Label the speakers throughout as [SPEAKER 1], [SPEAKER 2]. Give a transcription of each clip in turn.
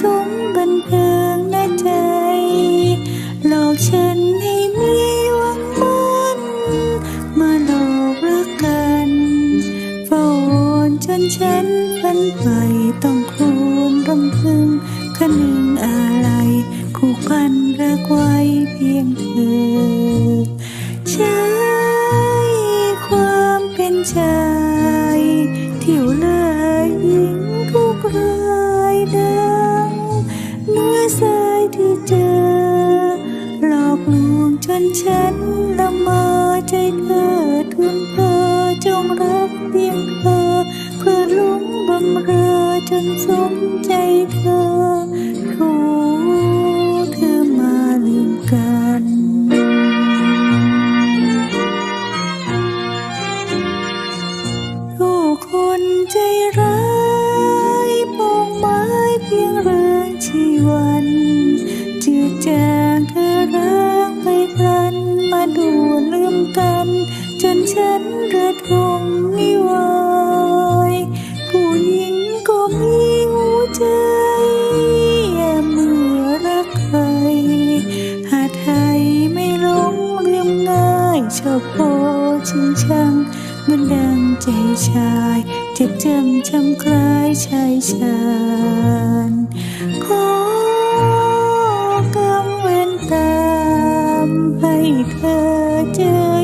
[SPEAKER 1] สมบันเทิ ฉันให้มีวังมันมาหลอกรักกันเฝ้าโอนจนฉันฝันไปต้องครวญรำพึงคะนึงอะไร คู่พันรักไว้เพียงเธอ จนฉันละเมอใจเธอทุนเธอจงรักเพียงเธอ เพื่อหลงบำเรอจนสมใจเธอโทเธอมาลืมกันผู้คนใจร้ายปองไม้เพียงเรื่องชีวันจืดจางเธอ ฉันระทมนิวายผู้หญิงก็มีหัวใจแอบเมื่อรักใคร หาไทยไม่หลงลืมง่ายชอบโพชิงชังมันดังใจชาย เจ็บจำจำคล้ายชายชานขอกำเว้นตามให้เธอเจอ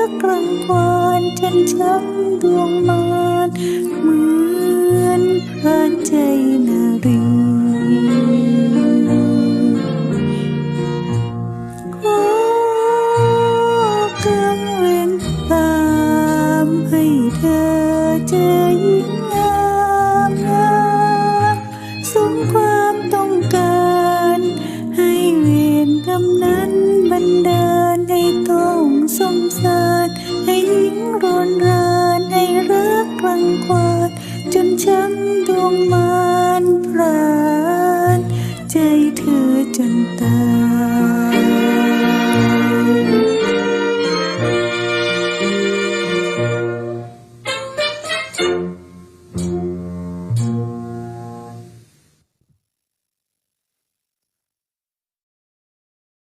[SPEAKER 1] ให้รักลางควานจนช้ำดวงมานเหมือนพระใจนา วาด จนช้ำดวงมานพราน ใจเธอจนตาย